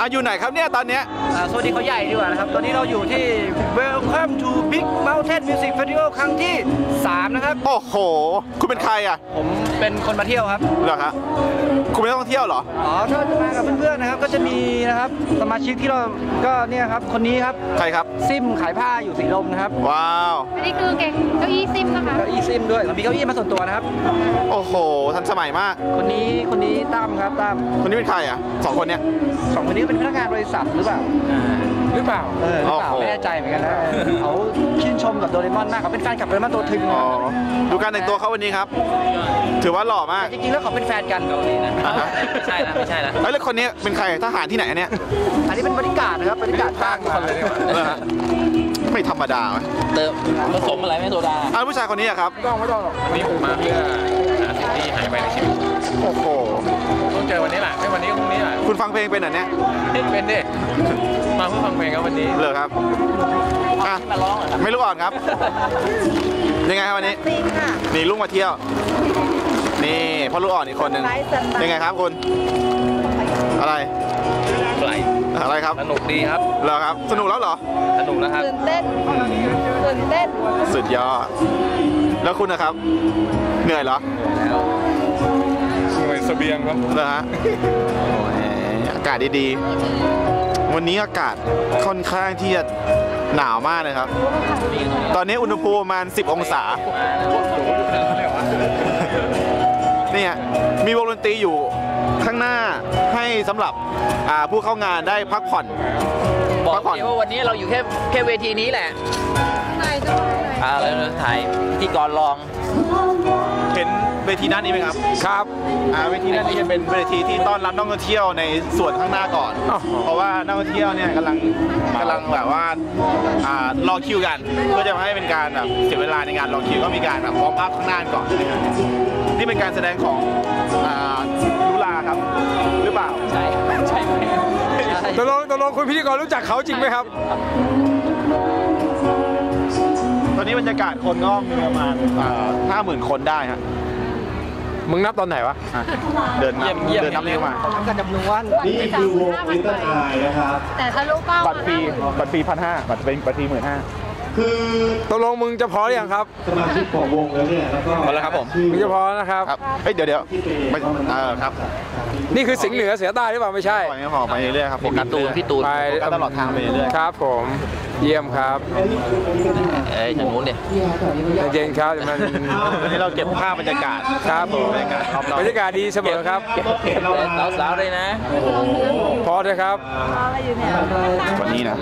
อะอยู่ไหนครับเนี่ยตอนเนี้ย อ่าสวัสดีเขาใหญ่ดีกว่านะครับ ตอนนี้เราอยู่ที่ Welcome to Big Mountain Music Festival ครั้งที่ 3 นะครับ โอ้โห คุณเป็นใครอะผมเป็นคนมาเที่ยวครับ เหรอครับคุณไม่ต้องเที่ยวเหรอ อ๋อถ้าจะมากับเพื่อนๆนะครับ ก็จะมีนะครับสมาชิกที่เรา ก็เนี่ยครับ คนนี้ครับ ใครครับ ซิมขายผ้าอยู่สีลมนะครับว้าว อันนี้คือเก่งเก้าอี้ซิมนะคะ เก้าอี้ซิมด้วยเรามีเก้าอี้มาส่วนตัวนะครับ โอ้โห ทันสมัยมาก คนนี้ คนนี้ตั้ม ครับตั้มคนนี้เป็นใครอะสองคนเนี้ยสองคนนี้เป็นพนักงานบริษัทหรือเปล่าหรือเปล่าเออหรือเปล่าโอ้โหไม่แน่ใจเหมือนกันนะเขาชื่นชมกับโดเรมอนมากเขาเป็นแฟนคลับโดเรมอนตัวถึงอ๋อดูการแต่งตัวเขาวันนี้ครับ ถือว่าหล่อมากจริงๆแล้วเขาเป็นแฟนกันเกาหลีนะอ่าฮะไม่ใช่นะไม่ใช่นะเอ้ยแล้วคนนี้เป็นใครทหารที่ไหนอันเนี้ยอันนี้เป็นบริการนะครับบริการจ้างมาเหรอฮะไม่ธรรมดาไหมเติมผสมอะไรไม่โซดาอะผู้ชายคนนี้อะครับต้องไม่ต้องหรอกวันนี้ผมมาเพื่อหาสิ่งที่หายไปในชีวิต โอ้โห ต้องเจอวันนี้แหละไม่วันนี้ก็พรุ่งนี้แหละคุณฟังเพลงเป็นเหรอเนี่ยเล่นเป็นดิมาเพื่อฟังเพลงครับวันนี้เหรอครับอะมาร้องเหรอครับไม่รู้ก่อนครับ ยังไงครับวันนี้จริงค่ะนี่ลุงมาเที่ยว นี่พ่อลูกอ่อนอีกคนหนึ่งไลฟ์สไตล์ยังไงครับคุณ อะไรไหลอะไรครับ สนุกดีครับเหรอครับ สนุกแล้วเหรอ สนุกแล้วครับตื่นเต้นตื่นเต้น สุดยอด แล้วคุณนะครับ เหนื่อยเหรอเหมือนเสบียงครับเหรอฮะอากาศดีๆ วันนี้อากาศค่อนข้างที่จะหนาวมากเลยครับ ตอนนี้อุณหภูมิประมาณ 10 องศา นี่ยมีวงดนตรีอยู่ข้างหน้าให้สำหรับผู้เข้างานได้พักผ่อนบอกเดียว่าวันนี้เราอยู่แค่แค่เวทีนี้แหละไหนจะไหนอ่าแล้วถ่ายที่กรลอง เวทีด้านนี้ไหมครับครับอ่าเวทีด้านนี้จะเป็นเวทีที่ต้อนรับนักท่องเที่ยวในส่วนข้างหน้าก่อน เพราะว่านักท่องเที่ยวเนี่ยกำลังกำลังแบบว่าอ่ารอคิวกันเพื่อจะไม่ให้เป็นการแบบเสียเวลาในการรอคิวก็มีการแบบวอร์มอัพข้างหน้าก่อนนะครับนี่เป็นการแสดงของอ่าลุลาครับหรือเปล่าใช่ใช่ไหมตกลงตกลงคุณพิธีกรรู้จักเขาจริงไหมครับตอนนี้บรรยากาศคนก็มีประมาณห้าหมื่นคนได้ฮะ มึงนับตอนไหนวะอะเดินนับเดินนับเรียกมาทำการจำนวนนี่คือวงลิตเติ้ลไอนะครับ แต่ทะลุเป้าบัตรฟรีบัตรฟรีพันห้าบัตรเป็นบัตรฟรีหมื่นห้า คือตกลงมึงจะพอหรือยังครับสมาชิกของวงแล้วเนี่ยแล้วก็พอแล้วครับผม มึงจะพอนะครับ ครับเฮ้ยเดี๋ยวเดี๋ยวไม่เออครับนี่คือสิงห์เหนือเสือใต้หรือเปล่าไม่ใช่ปล่อยให้พอไปเรื่อยๆครับโฟกัสตูนพี่ตูนไป โฟกัสตลอดทางไปเรื่อยครับผมเยี่ยมครับเอ้ยทางนู้นเนี่ยเย็นครับเดี๋ยวมันๆวันนี้เราเก็บภาพบรรยากาศครับผมบรรยากาศรอบบรรยากาศดีเสมอครับ สาวๆเลยนะ พอเถอะครับๆวันนี้นะ